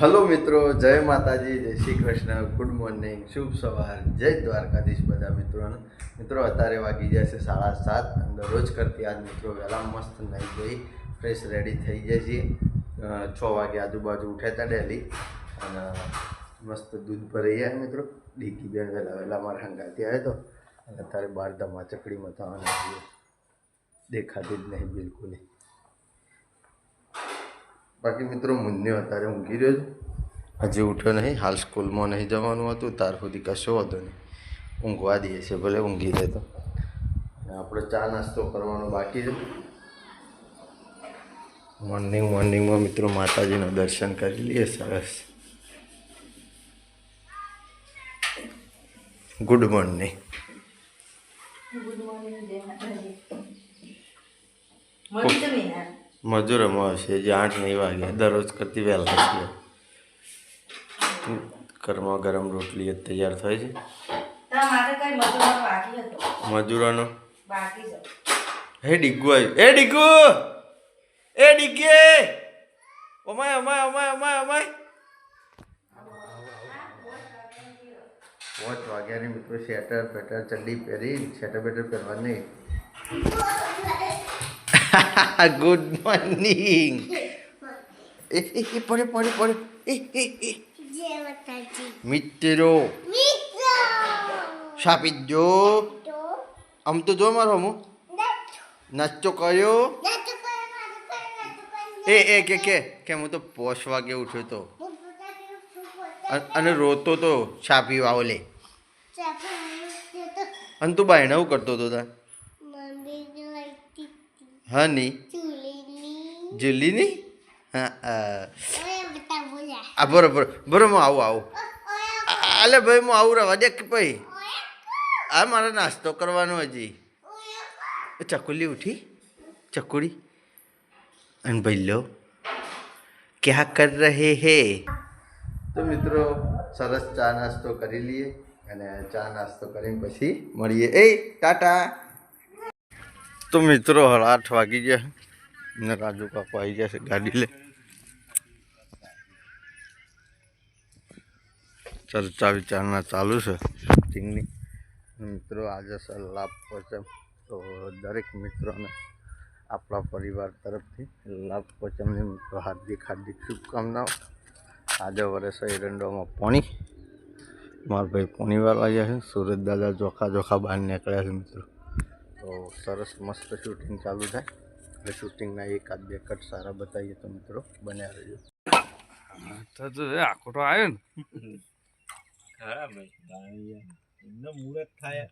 Hello મિત્રો, જય માતાજી, જય શ્રી કૃષ્ણ ગુડ મોર્નિંગ શુભ સવાર, જય દ્વારકાધીશ બધા મિત્રોને. મિત્રો, અત્યારે વાગી જાય છે સાડા સાત દરરોજ કરતી આજ મિત્રો વહેલા મસ્ત નહીં જોઈ ફ્રેશ રેડી થઈ જાય છીએ. છ વાગે આજુબાજુ ઉઠ્યા હતા ડેલી, અને મસ્ત દૂધ ભરાઈ જાય મિત્રો. ડીકી બેન વહેલા વહેલા મારા હંગાતી આવે તો અત્યારે બાર ધમા ચકડીમાં થવાના દેખાતી જ નહીં, બિલકુલ બાકી મિત્રો મુન્યો અત્યારે ઊંઘી રહ્યો છું. હજી ઉઠ્યો નહીં, હાલ સ્કૂલમાં નહીં જવાનું હતું ત્યાર સુધી કશો હતો નહીં. ઊંઘવા દઈએ છે ભલે ઊંઘી અને આપણે ચા નાસ્તો કરવાનો બાકી છે. મોર્નિંગ મોર્નિંગમાં મિત્રો માતાજીના દર્શન કરી લઈએ, સરસ. ગુડ મોર્નિંગ મજૂર આવશે જે આઠ નહીં વાગ્યા દરરોજ કરતી વહેલા છીએ ઘરમાં ગરમ રોટલી જ તૈયાર થાય છે. મજૂરોનો હે ડીગુ આવ્યું. એ ડીગુ! એ ડીગે! અમાય અમાય અમાય અમાય અમાય પાંચ વાગ્યાની મિત્રો સ્વેટર પેટર ચડ્ડી પહેરી સ્વેટર પેટર પહેરવા ગુડ મોર્નિંગ એ એ એ પડે પડે પડે એ એ એ જય માતાજી મિત્રો મિત્રો છાપી જો આમ તો જો મારો હું નાચો પર એ એ કે કે કે હું તો પોષ વાગે ઉઠ્યો તો અને રોતો તો છાપી વાવલે અને તું બાયણાવું કરતો હતો તા મમ્મી નો હા ની ચૂલીની જુલીની હા બરોબર બરોબર હું આવું આવું અલે ભાઈ હું આવું રવા દે ભાઈ આ મારે નાસ્તો કરવાનો હજી ચકુલી ઉઠી ચકુડી અને ભૈલો ક્યાં કર રહે હે તો મિત્રો સરસ ચા નાસ્તો કરી લઈએ અને ચા નાસ્તો કરીને પછી મળીએ એ ટાટા તો મિત્રો હળ આઠ વાગી ગયા ને રાજુ કાકો આવી ગયા છે ગાડી લે. ચર્ચા વિચારણા ચાલુ છે શૂટિંગની મિત્રો આજે છે લાભ પહોંચે તો દરેક મિત્રોને આપણા પરિવાર તરફથી લાભ પચમની મિત્રો હાર્દિક હાર્દિક શુભકામનાઓ. આજે વર્ષે એરંડોમાં પોણી. મારા ભાઈ પોણીવાર આવ્યા છે. સુરત દાદા ચોખા ચોખા બહાર નીકળ્યા છે મિત્રો. તો સરસ મસ્ત શૂટિંગ ચાલુ થાય. એટલે શૂટિંગના એકાદ બે કટ સારા બતાવીએ તો મિત્રો બન્યા રહેજો. તો આખો તો આવ્યો ને. ખરા ભાઈ એમનો મુહૂર્ત થાય.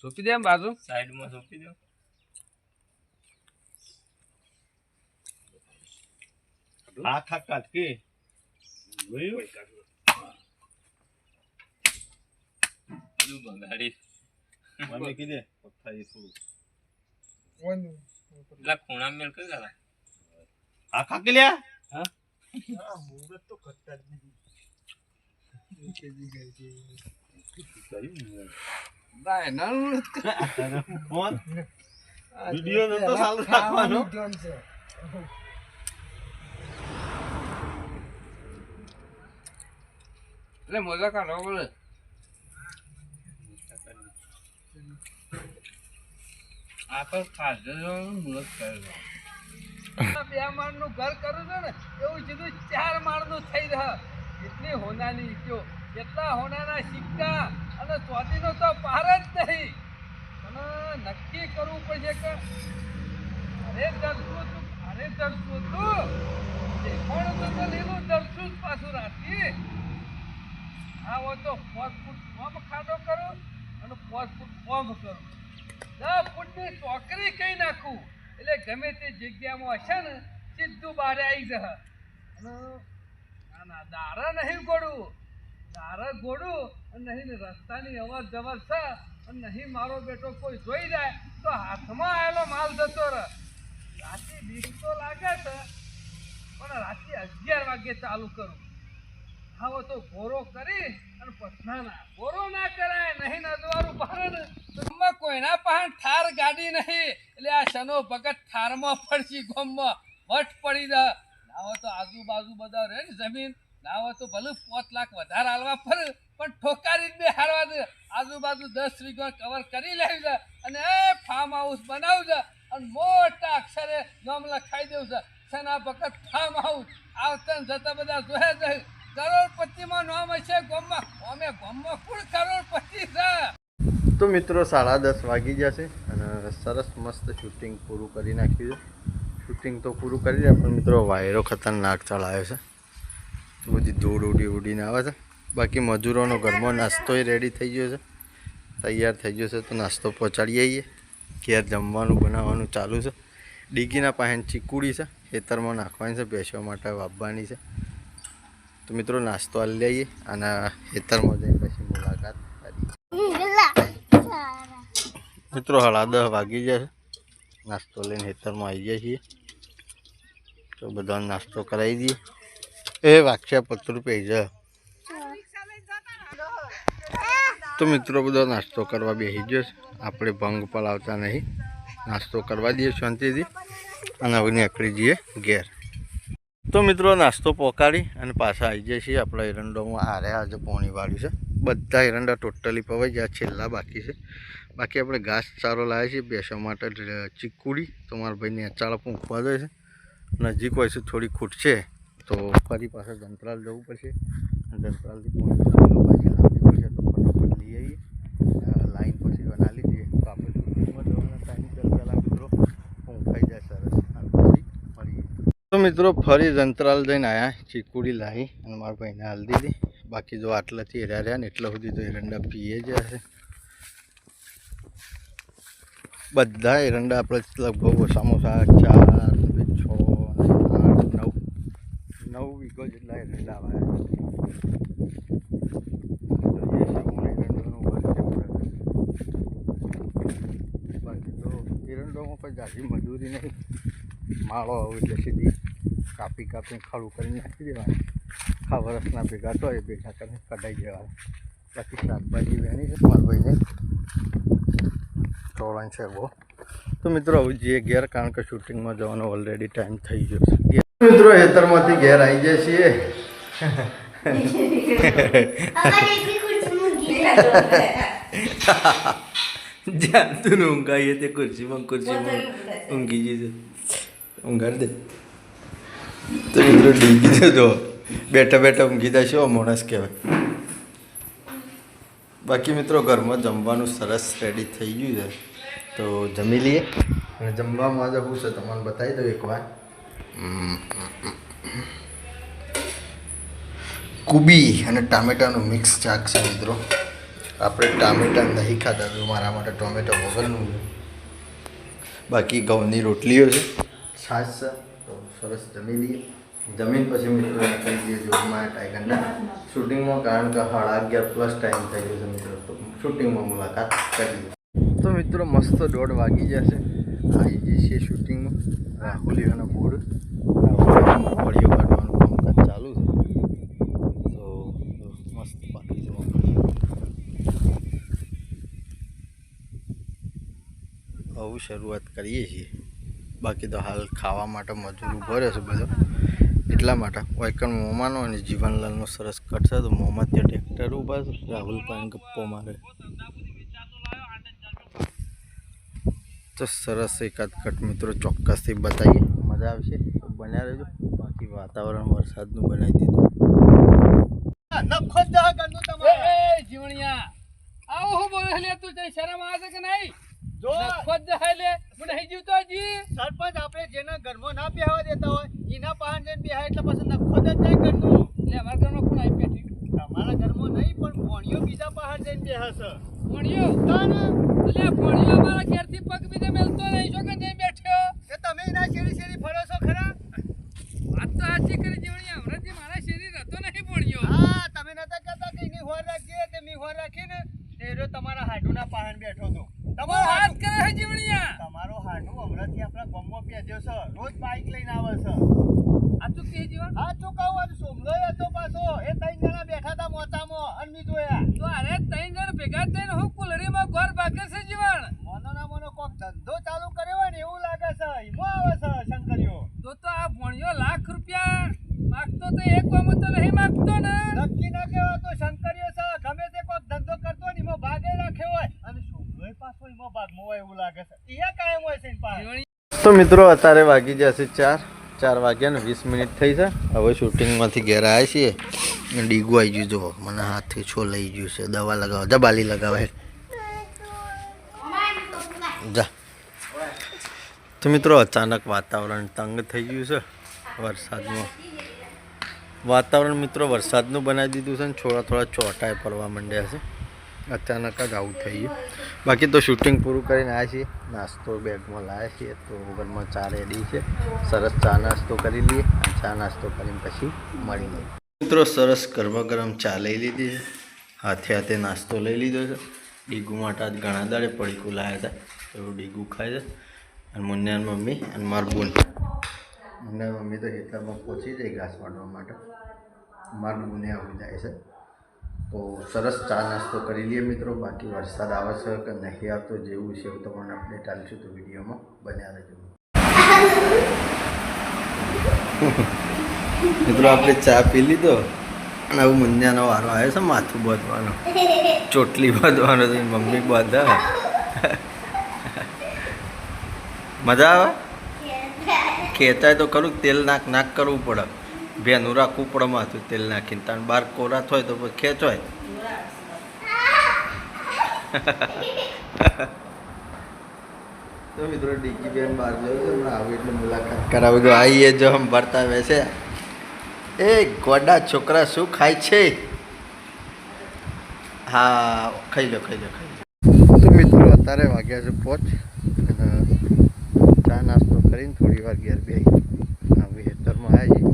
સોંપી દે એમ બાજુ. સાઈડમાં સોંપી દો. આ ખા કાટ કે જોયું બધું બગાડી મને કીધે પથ્થાઈ થોડું પેલા ખૂણા મેળ કઈ ગયા આ ખા લ્યા હા મુહૂર્ત તો કરતા જ નહીં ના એના ફોન? વિડિયો ને તો ચાલુ રાખવાનો? એટલે મજા બોલે. બે માળનું ઘર કરું છું ને, એવું સીધું ચાર માળનું થઈ રહે. એટલી હોનાની ઈટો એટલા હોનાના સિક્કા અને સ્વાદીનો તો પાર જ નહીં. અને નક્કી કરવું પડશે કે અરે તું, અરે દરશું તું. દેખાણું તો તો લીલું પાછું રાખી. આવો તો પાંચ ફૂટ ફોર્મ ખાડો કરો અને પાંચ ફૂટ ફોર્મ કરો. દસ ફૂટની ચોકરી કઈ નાખું? એટલે ગમે તે જગ્યામાં હશે ને, સીધું બહાર આવી જહ ના ના, દારા નહીં ગોડું દારા ગોડું અને નહીં રસ્તાની અવર જવર છે. નહીં મારો બેટો કોઈ જોઈ જાય, તો હાથમાં આવેલો માલ જતો રહે. રાતે બીક તો લાગે છે, પણ રાતે અગિયાર વાગે ચાલુ કરું. આવો તો ગોરો કરી અને પછનાના ગોરો ના કરાય, નહીં નદવારું પહાણ. ને કોઈના પાસે ઠાર ગાડી નહીં. એટલે આ શનો ભગત ઠારમાં પડશી ગોમમાં. વટ પડી દે નાવો તો આજુબાજુ બધા રહે ને જમીન. નાવો તો ભલે પાંચ લાખ વધારે હાલવા પર પણ ઠોકારી જ બે હારવા દે. આજુબાજુ દસ વીઘો કવર કરી લેવી દે અને એ ફાર્મ હાઉસ બનાવું છે અને મોટા અક્ષરે નામ લખાઈ દેવું છે શના ભગત ફાર્મ હાઉસ આવતા જતા બધા જોયા જાય છે? તો મિત્રો સાડા દસ વાગી જશે અને સરસ મસ્ત શૂટિંગ પૂરું કરી નાખ્યું છે. શૂટિંગ તો પૂરું કરી રહ્યા, પણ મિત્રો વાયરો ખતરનાક ચલાવ્યો છે. તો બધી ધૂળ ઉડી ઉડીને આવે છે. બાકી મજૂરોનો ઘરમાં નાસ્તોય રેડી થઈ ગયો છે. તૈયાર થઈ ગયો છે, તો નાસ્તો પહોંચાડી આવીએ. ઘેર જમવાનું બનાવવાનું ચાલુ છે. ડીગીના પાસે ચીકુડી છે, ખેતરમાં નાખવાની છે, બેસવા માટે વાપવાની છે. તો મિત્રો, નાસ્તો આલી લઈએ અને ખેતરમાં જઈને પછી મુલાકાત મિત્રો, હળા દસ વાગી જશે નાસ્તો લઈને ખેતરમાં આવી જાય છીએ. તો બધાને નાસ્તો કરાવી દઈએ. એ વાગશે પત્ર રૂપિયા જ તો મિત્રો, બધો નાસ્તો કરવા બેસી ગયો આપણે ભંગ પલાવતા નહીં. નાસ્તો કરવા દઈએ શાંતિથી. અને હવે નીકળી જઈએ ઘેર. તો મિત્રો નાસ્તો પોકાડી અને પાછા આવી જાય છીએ આપણા એરંડોમાં. આરે આજે પોણી વાળ્યું છે. બધા એરંડા ટોટલી પવાઈ ગયા, છેલ્લા બાકી છે. બાકી આપણે ઘાસ ચારો લાવીએ છીએ બેસવા માટે ચીકુડી. તો મારા ભાઈને અચાળ પૂંખવા દે છે. નજીક હોય છે, થોડી ખૂટશે. તો ફરી પાછા જંતરાલ જવું પડશે. જંતરાલથી પોણી પાછી લાવવી પડશે તો ફટાફટ લઈ આવીએ અ, લાઈન પછી બનાવી લઈએ તો આપણે શૂટિંગમાં જવાના ટાઈમ પહેલાં મિત્રો પૂંખાઈ જાય સરસ અને પછી મળીએ તો મિત્રો ફરી જંતરાલ જઈને આવ્યા ચીકુડી લાવી અને મારા ભાઈને હાલ દીધી. બાકી જો આટલાથી એર્યા રહ્યા ને એટલા સુધી તો એરંડા પીએ જ હશે. બધા એરંડા આપણે લગભગ સમોસા ચાર છ, આઠ, નવ નવ વીઘો જેટલા એરંડા આવ્યા બાકી તો એરંડોમાં કોઈ જાજી મજૂરી નહીં. માળો આવે એટલે સીધી કાપી કાપીને ખડું કરીને નાખી દેવાનું. આ વરસના ભેગા તો એ ભેગા કરીને કઢાઈ દેવાના. બાકી શાકભાજી વહેણી છે મારા ભાઈને ચોળણ છે બહુ. તો મિત્રો જે ઘેર કારણ કે શૂટિંગમાં જવાનો ઓલરેડી ટાઈમ થઈ ગયો છે. મિત્રો હેતરમાંથી ઘેર આવી જાય છીએ. અમારી એટલી ખુરશી મૂકી જ્યાં તું ઊંઘાઈએ તે ખુરશીમાં ખુરશીમાં ઊંઘી જશે ઊંઘાડ દે. તો મિત્રો ડીગી દેજો બેઠા બેઠા ઊંઘી જાય શું માણસ કહેવાય. બાકી મિત્રો ઘરમાં જમવાનું સરસ રેડી થઈ ગયું છે. તો જમી લઈએ. અને જમવામાં જ હું છે તમને બતાવી દઉં એકવાર કુબી અને ટામેટાનું મિક્સ ચાક છે મિત્રો. આપણે ટામેટા નહીં ખાતા તો મારા માટે ટોમેટો વગરનું બાકી ઘઉંની રોટલીઓ છે. છાશ છે તો સરસ જમી લઈએ. જમીન પછી મિત્રો નીકળી જઈએ જોગમાં ટાઈગરના શૂટિંગમાં, કારણ કે સાડા અગિયાર પ્લસ ટાઈમ થઈ ગયો છે મિત્રો, તો શૂટિંગમાં મુલાકાત કરીએ તો મિત્રો મસ્ત દોઢ વાગી જશે. આવી જઈએ છીએ શૂટિંગમાં. રાહુલી અને બોર્ડ. મગફળીઓ કાઢવાનું કામકાજ ચાલુ છે. તો મસ્ત બાકી છે મગફળીઓ આવું શરૂઆત કરીએ છીએ. બાકી તો હાલ ખાવા માટે મજૂર ઊભો રહેશે બધો. એટલા માટે. વાયકણ મોમાનો અને જીવનલાલનો સરસ કટ છે તો મોમાં ત્યાં ટ્રેક્ટર ઊભા છે રાહુલ પાણી ગપ્પો મારે. તો સરસ એકાદ કટ મિત્રો ચોક્કસથી બતાવીએ. મજા આવશે. તો બન્યા રહેજો. બાકી વાતાવરણ વરસાદનું બનાવી દીધું. જીવણિયા આવો હું બોલે લે તું શરમ આવે છે કે નહીં? જો નખો જ જાય લે હું નહીં જીવતો જી સરપંચ આપણે જેના ઘરમાં ના બેહવા દેતા હોય એના પાસે જઈને બેહાય એટલે પછી નખો જ નહીં ઘરનું. એટલે અમારા ઘરમાં કોણ આવી બેઠી? તમારા ઘરમાં નહીં પણ ભોણિયો બીજા પાસે જઈને બેહશે. ભણ્યો તાને? અલે ભણ્યો અમારા ઘેરથી પગ બીજે મેલતો નહીં. શું કે નહીં બેઠ્યો. કે તમે એના શેરી શેરી ફરો છો ખરા વાત તો સાચી કરી જીવણિયા હમણાંથી મારા શરીર હતો નહીં ભણ્યો હા તમે નતા કહેતા કે એની હોર રાખીએ તે મી હોર રાખીને તે રહ્યો તમારા હાડુના પાહન બેઠો હતો તમારો વાત હાડુ કરે છે જીવણિયા તમારો હાડુ હમણાંથી આપણા ગામમાં પહેર્યો છે રોજ બાઇક લઈને આવે છે આ તું કે જીવણ હા ચૂકાવું અને સોમલોય હતો પાછો એ ત્રણ જણા બેઠા હતા મોચામાં અને મી જોયા તો અરે ત્રણ જણ ભેગા થઈને હું કુલડીમાં ઘર ભાગે છે જીવણ મોનો ના મોનો કોક ધંધો ચાલુ કર્યો હોય ને એવું લાગે છે ઈમો આવે છે શંકરીઓ તો તો આ ભણ્યો લાખ રૂપિયા તો એક કોમ તો નહીં માંગતો ને નક્કી ના કહેવાતો શંકરીઓ છે ગમે તે કોઈક ધંધો કરતો હોય ને એમાં ભાગે રાખ્યો હોય અને છોકરોય પાછો એમાં ભાગમાં હોય એવું લાગે છે એ કાયમ હોય છે એની પાસે તો મિત્રો, અત્યારે વાગી જશે ચાર. ચાર વાગ્યા ને વીસ મિનિટ થઈ છે. હવે શૂટિંગમાંથી ઘેર આવ્યા છીએ. ડીગું આવી ગયું, જુઓ. મને હાથથી છો લઈ ગયું છે. દવા લગાવો. જા, બાલી લગાવે. જા. તો મિત્રો, અચાનક વાતાવરણ તંગ થઈ ગયું છે. વરસાદનું. વાતાવરણ મિત્રો, વરસાદનું બનાવી દીધું છે ને, થોડા થોડા ચોટાએ પડવા માંડ્યા છે. અચાનક જ આવું થઈ ગયું. બાકી તો શૂટિંગ પૂરું કરીને આવ્યા છીએ. નાસ્તો બેગમાં લાવ્યા છીએ, તો ઘરમાં ચા રેડી છે. સરસ ચા નાસ્તો કરી લઈએ ચા નાસ્તો કરીને પછી મળી લઈએ. મિત્રો, સરસ ગરમા ગરમ ચા લઈ લીધી છે. હાથે હાથે નાસ્તો લઈ લીધો છે. ડીગુ માટે આજ ઘણા દાડે પડીકું લાવ્યા હતા. તો ડીગુ ખાય છે. અને મુન્યાન મમ્મી અને મારું બોન. મુન્યા મમ્મી તો ખેતરમાં પહોંચી જાય ઘાસ વાળવા માટે. મારું બોને આવી જાય છે. તો સરસ ચા નાસ્તો કરી લઈએ મિત્રો. બાકી વરસાદ આવે છે કે નહીં આવતો જેવું છે એવું તમને અપડેટ ચાલશું તો વિડીયોમાં. બન્યા રહેજો. મિત્રો આપણે ચા પી લીધો. અને આવું મુંજાનો વારો આવ્યો છે માથું બાંધવાનો. ચોટલી બાંધવાનો છે મમ્મી બાંધા. મજા આવે? કહેતા તો ખરું તેલ નાક નાક કરવું પડે. ભેનું રાખવું પડે હતું, તેલ નાખીને. તાણ બાર કોરા થાય તો પછી ખેંચવાય તો મિત્રો ડીકી બેન બહાર આવું એટલે મુલાકાત કરાવી. દો જો આમ ભરતા બેસે એ ગોડા છોકરા શું ખાય છે? હા, ખાઈ લો ખાઈ લો મિત્રો, અત્યારે વાગ્યા છે પોચ. ચા નાસ્તો કરીને થોડી વાર ઘેર બે આવી હેતરમાં આવી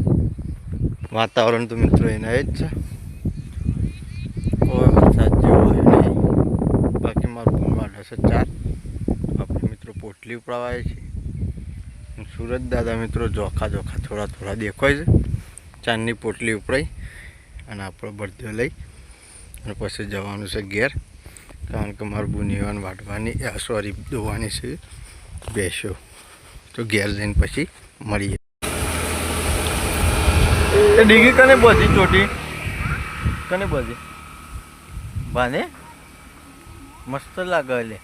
વાતાવરણ તો મિત્રો એના જ છે. કોઈ વરસાદ જેવો હોય નહીં. બાકી મારું વાળા છે ચાર. આપણે મિત્રો પોટલી ઉપડાવાય છે. સુરત દાદા મિત્રો જોખા જોખા થોડા થોડા દેખાય છે. ચાંદની પોટલી ઉપડાઈ અને આપણો બળદો લઈ અને પછી જવાનું છે ઘેર. કારણ કે મારું બુનિવાન વાટવાની સોરી દોવાની છે. બેસો. તો ઘેર જઈને પછી મળીએ. એ ડીગી કને બધી ચોટી? કને બધી બાને? મસ્ત લાગે લે.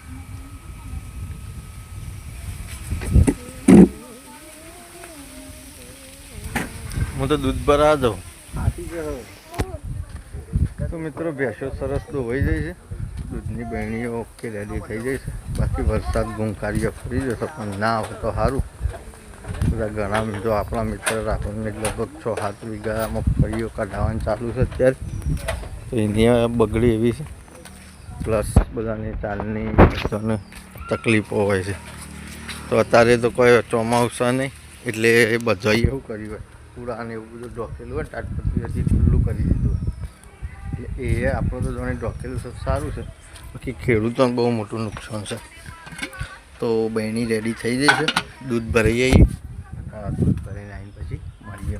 હું તો દૂધ ભરા જાઉં તો મિત્રો, ભેંસો સરસ ધોવાઈ જાય છે. દૂધની બહેણીઓ ઓકે રેડી થઈ જાય છે. બાકી વરસાદ ગુંકારીઓ ફરી જશે, પણ ના આવે તો સારું. બધા ઘણા મિત્રો આપણા મિત્ર આપણને લગભગ છ સાત વીઘા મગફળીઓ કાઢવાનું ચાલુ છે અત્યારે. તો એની બગડી એવી છે. પ્લસ બધાની ચાલની બધાને તકલીફો હોય છે. તો અત્યારે તો કોઈ ચોમાસા નહીં, એટલે એ બધાએ એવું કર્યું હોય. કુડાને એવું બધું ઢોકેલું હોય તાટપત્રી હજી ખુલ્લું કરી દીધું હોય. એટલે એ આપણું તો જાણે ઢોકેલું છે, સારું છે. બાકી ખેડૂતોને બહુ મોટું નુકસાન છે. તો બહેની રેડી થઈ છે, દૂધ ભરાઈ જઈએ હા દૂધ ભરાઈને આવીને પછી મળીએ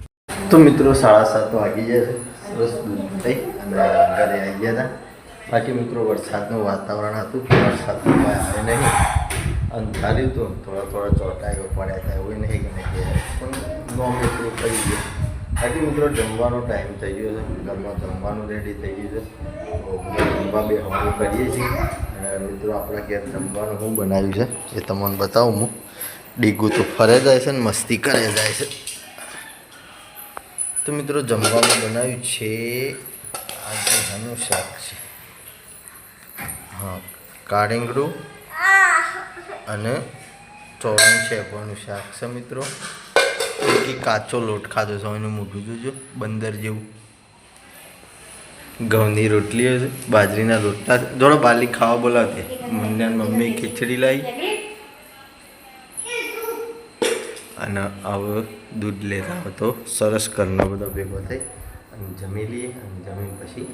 તો મિત્રો સાડા સાત વાગી જાય છે. સરસ દૂધ થઈ અને ઘરે આવી ગયા હતા. બાકી મિત્રો વરસાદનું વાતાવરણ હતું વરસાદ તો આવે નહીં. અંધાર્યું હતું. થોડા થોડા ચોટાયો પડ્યા હતા. એવું નહીં કે નહીં પણ નો મિત્રો થઈ ગયો. બાકી મિત્રો જમવાનો ટાઈમ થઈ ગયો છે. ઘરમાં જમવાનું રેડી થઈ ગયું છે. જમવા બે હમણાં કરીએ છીએ. અને મિત્રો આપણા ઘેર જમવાનું શું બનાવ્યું છે. એ તમને બતાવું હું. ડીગું તો ફરે જાય છે ને મસ્તી કરે જાય છે. તો મિત્રો જમવાનું બનાવ્યું છે. આજે શાનું શાક છે. હા કાળીંગડું અને ચોરણ શેકવાનું શાક છે મિત્રો. કે કાચો લોટ ખાધો છે એનું મોઢું જોજો. બંદર જેવું. ઘઉંની રોટલી બાજરીના રોટલા. જોડો બાલી ખાવા બોલાવતી મુન્યાન મમ્મી ખીચડી લાવી. અને આવો દૂધ લેતા હતો સરસ ઘરનો બધો ભેગો થઈ અને જમી લઈએ અને જમીન પછી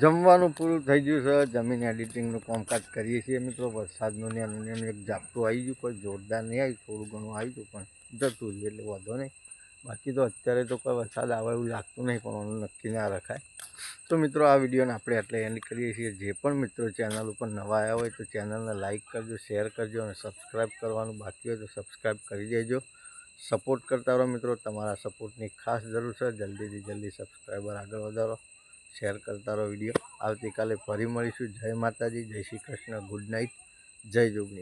જમવાનું પૂરું થઈ ગયું છે. જમીન એડિટિંગનું કામકાજ કરીએ છીએ મિત્રો. વરસાદનું ને એનું એક ઝાપટું આવી ગયું. કોઈ જોરદાર નહીં આવ્યું. થોડું ઘણું આવી ગયું, પણ જતું એટલે વાંધો નહીં. બાકી તો અત્યારે તો કોઈ વરસાદ આવે એવું લાગતું નહીં, પણ એનું નક્કી ના રખાય. તો મિત્રો, આ વિડીયોને આપણે એટલે એન્ડ કરીએ છીએ. જે પણ મિત્રો ચેનલ ઉપર નવા આવ્યા હોય તો ચેનલને લાઇક કરજો શેર કરજો અને સબસ્ક્રાઈબ કરવાનું બાકી હોય તો સબસ્ક્રાઈબ કરી દેજો. સપોર્ટ કરતા રહો મિત્રો. તમારા સપોર્ટની ખાસ જરૂર છે. જલ્દીથી જલ્દી સબસ્ક્રાઈબર આગળ વધારો. શેર કરતા રહો વીડિયો. આવતીકાલે ફરી મળીશું. જય માતાજી. જય શ્રી કૃષ્ણ. ગુડ નાઇટ જય જોગણી.